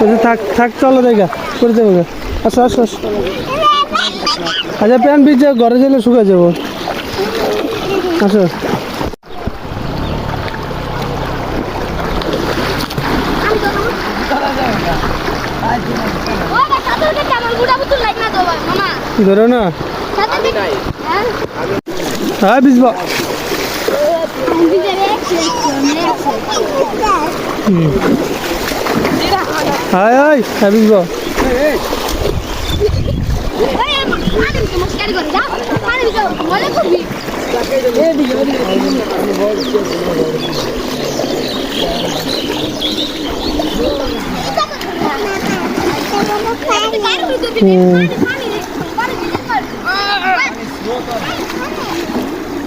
বলছি, থাক থাক চলো দেখা করে যাব গা। আসো আসো আসো। আচ্ছা প্যান্ট ভিজে ঘরে গেলে শুকা যাব। আসো ধরো না। হ্যাঁ বিজব হাই হাই হ্যাঁ বিজব হুম। もうかる。